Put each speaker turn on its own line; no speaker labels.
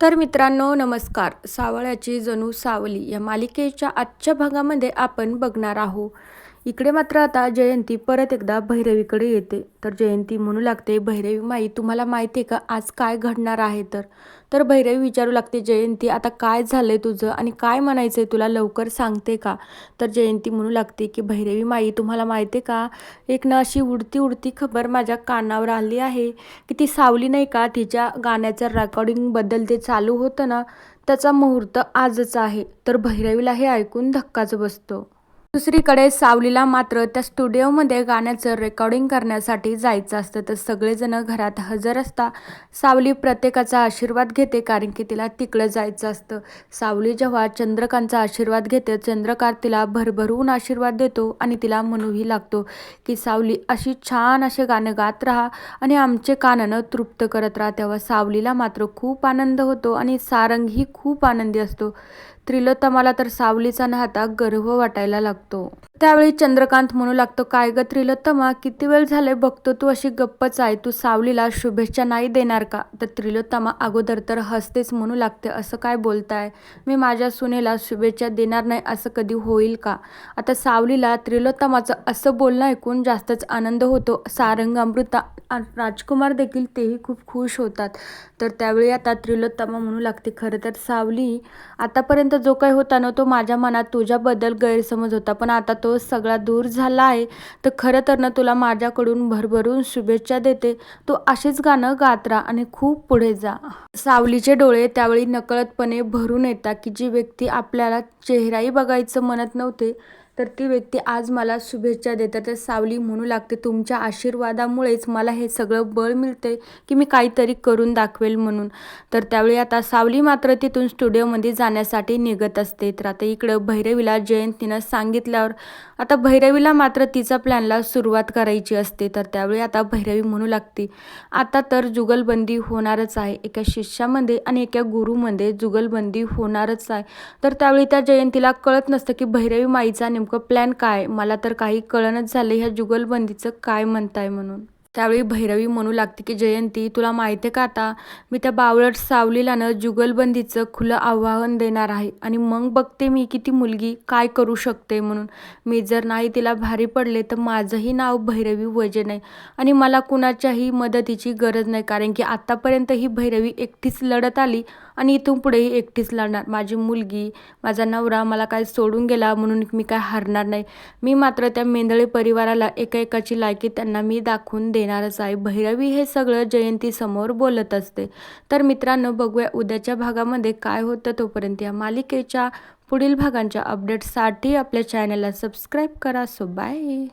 तर मित्रांनो नमस्कार. सावळ्याची जणू सावली या मालिकेच्या आजच्या भागामध्ये आपण बघणार आहोत. इकडे मात्र आता जयंती परत एकदा भैरवीकडे येते. तर जयंती म्हणू लागते भैरवी माई तुम्हाला माहिती आहे का? आज काय घडणार आहे तर? तर भैरवी विचारू लागते जयंती आता काय झालं आहे तुझं आणि काय म्हणायचं आहे तुला? लवकर सांगते का? तर जयंती म्हणू लागते की भैरवी माई तुम्हाला माहिती आहे का? एक ना अशी उडती उडती खबर माझ्या कानावर आली आहे की ती सावली नाही का? तिच्या गाण्याचं रेकॉर्डिंगबद्दल ते चालू होतं ना त्याचा मुहूर्त आजच आहे. तर भैरवीला हे ऐकून धक्काच बसतो. दुसरीकडे सावलीला मात्र त्या स्टुडिओमध्ये गाण्याचं रेकॉर्डिंग करण्यासाठी जायचं असतं. तर सगळेजण घरात हजर असता सावली प्रत्येकाचा आशीर्वाद घेते कारण की तिला तिकडं जायचं असतं. सावली जेव्हा चंद्रकांतचा आशीर्वाद घेते चंद्रकांत तिला भरभरून आशीर्वाद देतो आणि तिला म्हणूही लागतो की सावली अशी छान असे गाणं गात राहा आणि आमचे कानानं तृप्त करत राहा. तेव्हा सावलीला मात्र खूप आनंद होतो आणि सारंगही खूप आनंदी असतो. त्रिलोत्तमाला तर सावलीचा नाहता गर्व वाटायला लागतो. शकतो त्यावेळी चंद्रकांत म्हणू लागतो काय ग त्रिलोत्तमा किती वेळ झाले बघतो तू अशी गप्पच आहे. तू सावलीला शुभेच्छा नाही देणार का? तर त्रिलोत्तमा अगोदर तर हसतेच म्हणू लागते असं काय बोलताय? मी माझ्या सुनेला शुभेच्छा देणार नाही असं कधी होईल का? आता सावलीला त्रिलोत्तमाचं असं बोलणं ऐकून जास्तच आनंद होतो. सारंग अमृता राजकुमार देखील तेही खूप खुश होतात. तर त्यावेळी आता त्रिलोत्तमा म्हणू लागते खरं तर सावली आतापर्यंत जो काही होता ना तो माझ्या मनात तुझ्याबद्दल गैरसमज होता. पण आता तो सगळा दूर झाला आहे. तर खरं तर ना तुला माझ्याकडून भरभरून शुभेच्छा देते. तू असेच गाणं गात राहा आणि खूप पुढे जा. सावलीचे डोळे त्यावेळी नकळतपणे भरून येतात की जी व्यक्ती आपल्याला चेहराही बघायचं म्हणत नव्हते तर ती व्यक्ती आज मला शुभेच्छा देतात तर सावली म्हणू लागते तुमच्या आशीर्वादामुळेच मला हे सगळं बळ मिळते की मी काहीतरी करून दाखवेल म्हणून. तर त्यावेळी आता सावली मात्र तिथून स्टुडिओमध्ये जाण्यासाठी निघत असते. तर आता इकडं भैरवीला जयंतीनं सांगितल्यावर आता भैरवीला मात्र तिचा प्लॅनला सुरुवात करायची असते. तर त्यावेळी आता भैरवी म्हणू लागते आता तर जुगलबंदी होणारच आहे. एका शिष्यामध्ये आणि एका गुरुमध्ये जुगलबंदी होणारच आहे. तर त्यावेळी त्या जयंतीला कळत नसतं की भैरवी माईचा नेमका नेमकं प्लॅन काय? मला तर काही कळणच झालं ह्या जुगलबंदीचं काय म्हणताय म्हणून. त्यावेळी भैरवी म्हणू लागते की जयंती तुला माहिती आहे का आता? मी त्या बावळट सावलीला ना जुगलबंदीचं खुलं आव्हान देणार आहे आणि मग बघते मी की ती मुलगी काय करू शकते म्हणून. मी जर नाही तिला भारी पडले तर माझंही नाव भैरवी वजे नाही आणि मला कुणाच्याही मदतीची गरज नाही. कारण की आत्तापर्यंत ही भैरवी एकटीच लढत आली आणि इथून पुढेही एकटीच लढणार. माझी मुलगी माझा नवरा मला काय सोडून गेला म्हणून मी काय हरणार नाही. मी मात्र त्या मेंदळे परिवाराला एका एकाची लायकी त्यांना मी दाखवून देणारच आहे. भैरवी हे सगळं जयंतीसमोर बोलत असते. तर मित्रांनो बघूया उद्याच्या भागामध्ये काय होतं तोपर्यंत. या मालिकेच्या पुढील भागांच्या अपडेट्ससाठी आपल्या चॅनलला सबस्क्राईब करा. So bye